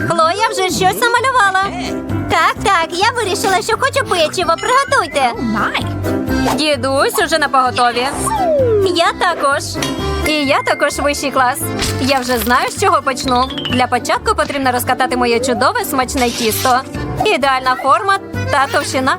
Хлоя вже щось намалювала. Так, так, я вирішила, що хочу печиво. Приготуйте. Дідусь уже на поготові. Я також. І я також вищий клас. Я вже знаю, з чого почну. Для початку потрібно розкатати моє чудове смачне тісто. Ідеальна форма та товщина.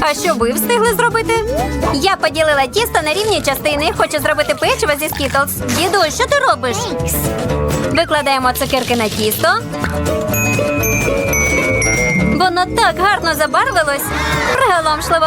А що ви встигли зробити? Я поділила тісто на рівні частини. Хочу зробити печиво зі скітлс. Діду, що ти робиш? Викладаємо цукерки на тісто. Воно так гарно забарвилось. Приголомшливо.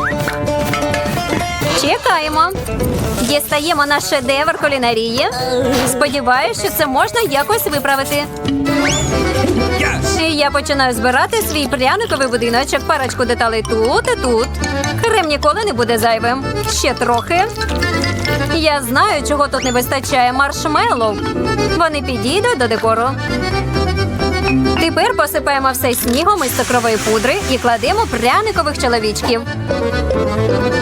Чекаємо. Дістаємо наш шедевр кулінарії. Сподіваюсь, що це можна якось виправити. І я починаю збирати свій пряниковий будиночок, парочку деталей тут і тут. Крем ніколи не буде зайвим. Ще трохи. Я знаю, чого тут не вистачає маршмеллоу. Вони підійдуть до декору. Тепер посипаємо все снігом із цукрової пудри і кладемо пряникових чоловічків.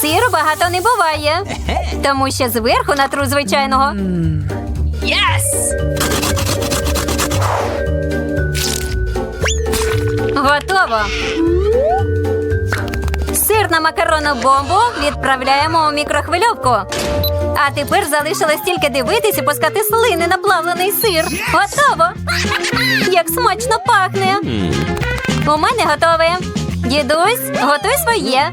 Сиру багато не буває, тому що зверху натру звичайного. Готово. Сирну макаронну бомбу відправляємо у мікрохвильовку. А тепер залишилось тільки дивитись і пускати слини на плавлений сир. Готово! Як смачно пахне! У мене готове. Дідусь, готуй своє.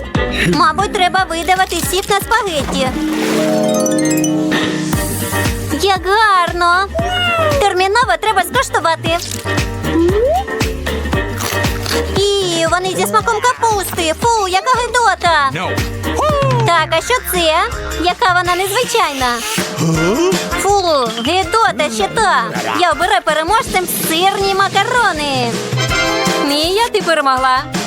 Мабуть, треба видавати сік на спагетті. Як гарно! Терміново треба скуштувати. І вони зі смаком капусти. Фу, яка гидота! No. Так, а що це? Яка вона незвичайна? Фу, гидота ще та. Я обираю переможцем сирні макарони. Мія, ти перемогла.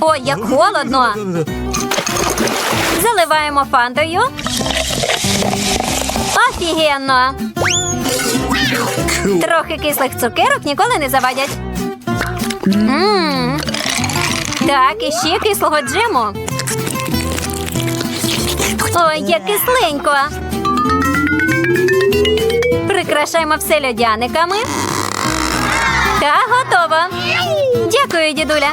Ой, як холодно. Заливаємо фантою. Офігенно. Трохи кислих цукерок ніколи не завадять. Мм. Так, і ще кислого джему. Ой, як кисленько. Прикрашаємо все льодяниками. Та готово. Дякую, дідуля.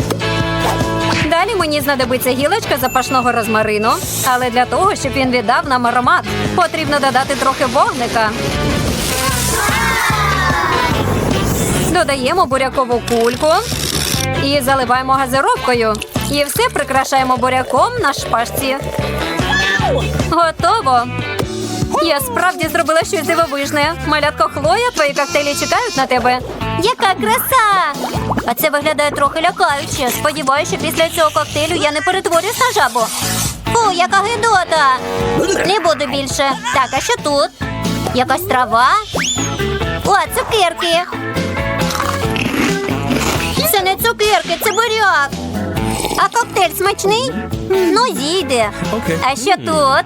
Далі мені знадобиться гілочка запашного розмарину, але для того, щоб він віддав нам аромат, потрібно додати трохи вогника. Додаємо бурякову кульку і заливаємо газировкою. І все прикрашаємо буряком на шпажці. Готово. Я справді зробила щось дивовижне. Малятко Хлоя, твої коктейлі чекають на тебе. Яка краса! А це виглядає трохи лякаюче. Сподіваюся, що після цього коктейлю я не перетворюсь на жабу. Фу, яка гидота! Не буду більше. Так, а що тут? Якась трава? О, цукерки. Це не цукерки, це буряк. А коктейль смачний? Ну, зійде. А що тут?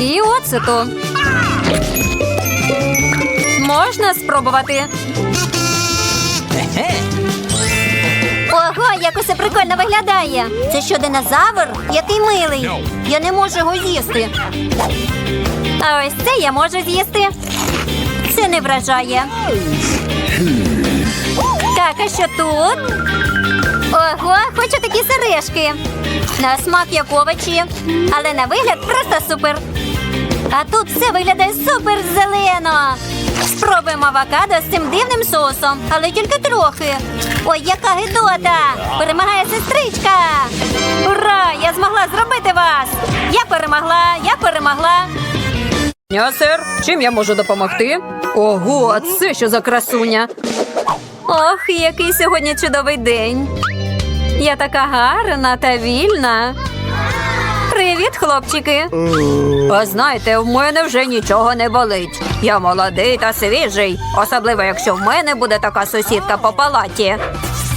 І оцету. Можна спробувати. Ого, як усе прикольно виглядає. Це що, динозавр? Який милий. Я не можу його з'їсти. А ось це я можу з'їсти. Це не вражає. Так, а що тут? Ого, хочу такі сережки. На смак як овочі, але на вигляд просто супер. А тут все виглядає супер зелено. Спробуємо авокадо з цим дивним соусом, але тільки трохи. Ой, яка гидота! Перемагає сестричка! Ура! Я змогла зробити вас! Я перемогла, я перемогла. Ня, сер, чим я можу допомогти? Ого, а це що за красуня? Ох, який сьогодні чудовий день. Я така гарна та вільна. Привіт, хлопчики. А знаєте, в мене вже нічого не болить. Я молодий та свіжий, особливо якщо в мене буде така сусідка по палаті.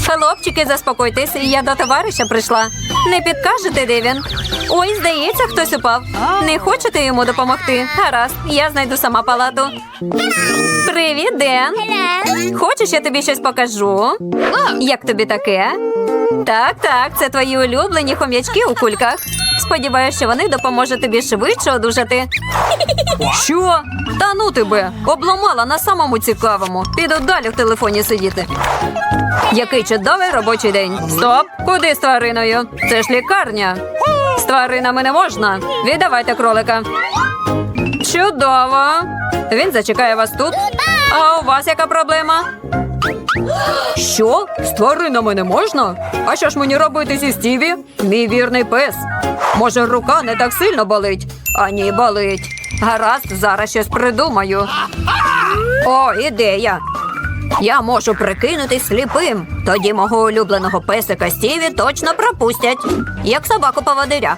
Хлопчики, заспокойтесь, я до товариша прийшла. Не підкажете, де він? Ой, здається, хтось упав. Не хочете йому допомогти? Гаразд, я знайду сама палату. Привіт, Ден. Хочеш, я тобі щось покажу? Як тобі таке? Так, так, це твої улюблені хом'ячки у кульках. Сподіваюся, що вони допоможуть тобі швидше одужати. Що? Та ну тебе, обламала на самому цікавому. Піду далі в телефоні сидіти. Який чудовий робочий день. Стоп! Куди з твариною? Це ж лікарня. З тваринами не можна. Віддавайте кролика. Чудово. Він зачекає вас тут. А у вас яка проблема? Що? З тваринами не можна? А що ж мені робити зі Стіві? Мій вірний пес. Може, рука не так сильно болить? А ні, болить. Гаразд, зараз щось придумаю. О, ідея. Я можу прикинутись сліпим. Тоді мого улюбленого песика Стіві точно пропустять, як собаку поводиря.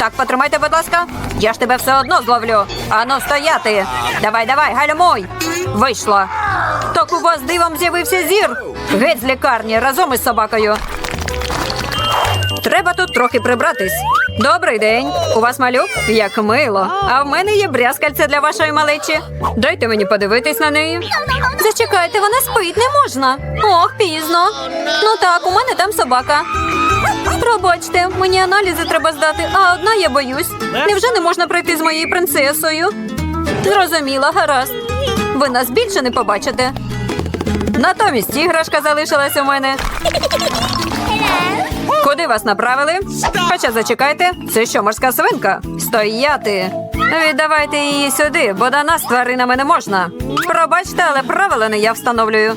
Так, потримайте, будь ласка. Я ж тебе все одно зловлю. Ану, стояти. Давай, давай, гальмуй. Вийшло. Так у вас дивом з'явився зір. Геть з лікарні разом із собакою. Треба тут трохи прибратись. Добрий день. У вас малюк? Як мило. А в мене є брязкальце для вашої малечі. Дайте мені подивитись на неї. Зачекайте, вона спить, не можна. Ох, пізно. Ну так, у мене там собака. Пробачте, мені аналізи треба здати, а одна я боюсь. Невже не можна пройти з моєю принцесою? Зрозуміла, гаразд. ви нас більше не побачите. Натомість іграшка залишилась у мене. Куди вас направили? Хоча зачекайте, це що, морська свинка? Стояти. Віддавайте її сюди, бо до нас тваринами не можна. Пробачте, але правила не я встановлюю.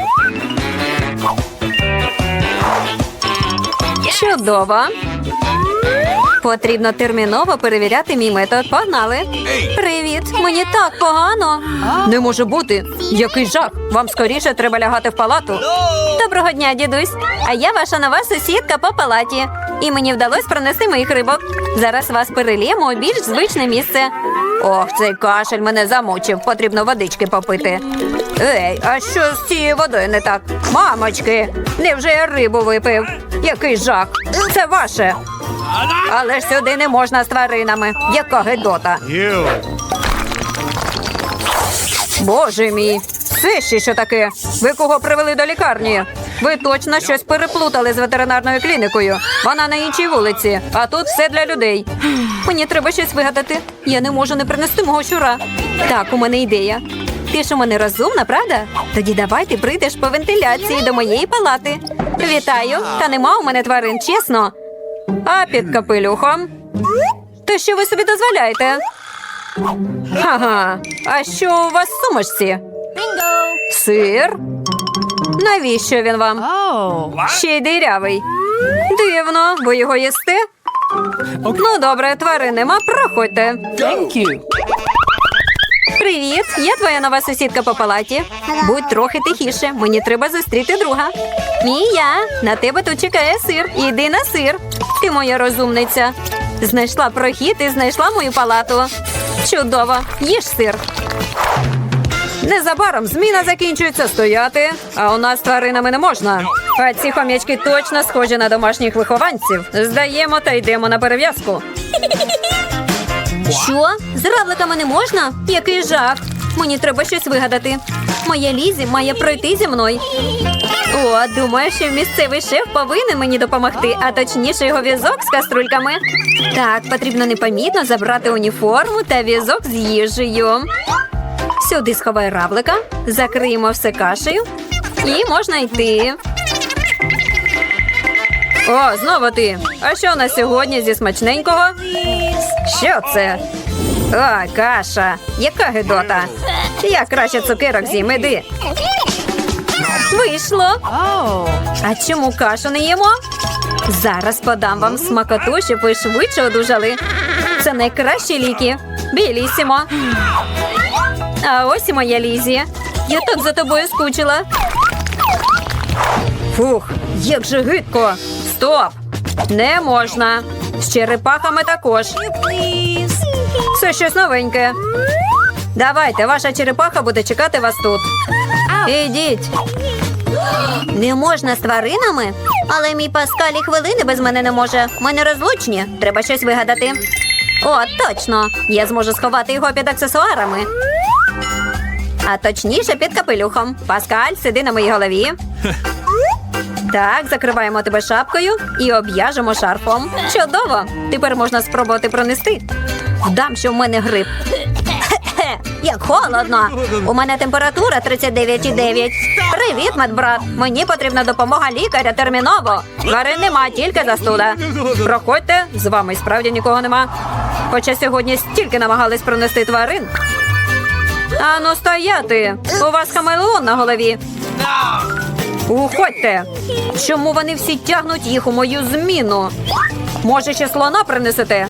Чудово. Потрібно терміново перевіряти мій метод. Погнали. Привіт, мені так погано. Не може бути. Який жах. Вам скоріше треба лягати в палату. Доброго дня, дідусь. А я ваша нова сусідка по палаті. І мені вдалося пронести моїх рибок. Зараз вас переліємо у більш звичне місце. Ох, цей кашель мене замучив. Потрібно водички попити. Ей, а що з цією водою не так? Мамочки, невже я рибу випив? Який жах? Це ваше. Але ж сюди не можна з тваринами. Яка гидота. Боже мій, це ще що таке? Ви кого привели до лікарні? Ви точно щось переплутали з ветеринарною клінікою. Вона на іншій вулиці, а тут все для людей. Мені треба щось вигадати. Я не можу не принести мого щура. Так, у мене ідея. Ти ж у мене розумна, правда? Тоді давай ти прийдеш по вентиляції до моєї палати. Вітаю! Та нема у мене тварин, чесно. А під капелюхом? Та що ви собі дозволяєте? Ага, а що у вас в сумочці? Сир? Навіщо він вам? Ще й дирявий. Дивно, ви його їсте? Ну, добре, тварин нема, проходьте. Привіт, я твоя нова сусідка по палаті. Будь трохи тихіше, мені треба зустріти друга. Мія, на тебе тут чекає сир. Іди на сир. Ти моя розумниця. Знайшла прохід і знайшла мою палату. Чудово, їж сир. Незабаром зміна закінчується стояти, а у нас тваринами не можна. А ці хом'ячки точно схожі на домашніх вихованців. Здаємо та йдемо на перев'язку. Що? З равликами не можна? Який жах. Мені треба щось вигадати. Моя Лізі має пройти зі мною. О, думаю, що місцевий шеф повинен мені допомогти, а точніше його візок з каструльками. Так, потрібно непомітно забрати уніформу та візок з їжею. Сюди сховай равлика, закриємо все кашею і можна йти. О, знову ти. А що у нас сьогодні зі смачненького? Що це? А, каша. Яка гидота. Я краще цукерок з'їм, іди. Вийшло. А чому кашу не їмо? Зараз подам вам смакоту, щоб ви швидше одужали. Це найкращі ліки. Білісімо. А ось і моя Лізі. Я так за тобою скучила. Фух, як же гидко. Стоп! Не можна. З черепахами також. Це щось новеньке. Давайте, ваша черепаха буде чекати вас тут. Ідіть. Не можна з тваринами, але мій Паскаль і хвилини без мене не може. Ми не розлучні. Треба щось вигадати. О, точно! Я зможу сховати його під аксесуарами. А точніше під капелюхом. Паскаль, сиди на моїй голові. Так, закриваємо тебе шапкою і об'яжемо шарфом. Чудово! Тепер можна спробувати пронести. Вдам, що в мене грип. Як холодно. У мене температура 39,9. Привіт, медбрат. Мені потрібна допомога лікаря терміново. Тварин нема, тільки застуда. Проходьте, з вами справді нікого нема. Хоча сьогодні стільки намагались пронести тварин. Ану стояти! У вас хамелеон на голові. Уходьте! Чому вони всі тягнуть їх у мою зміну? Може, ще слона принесете?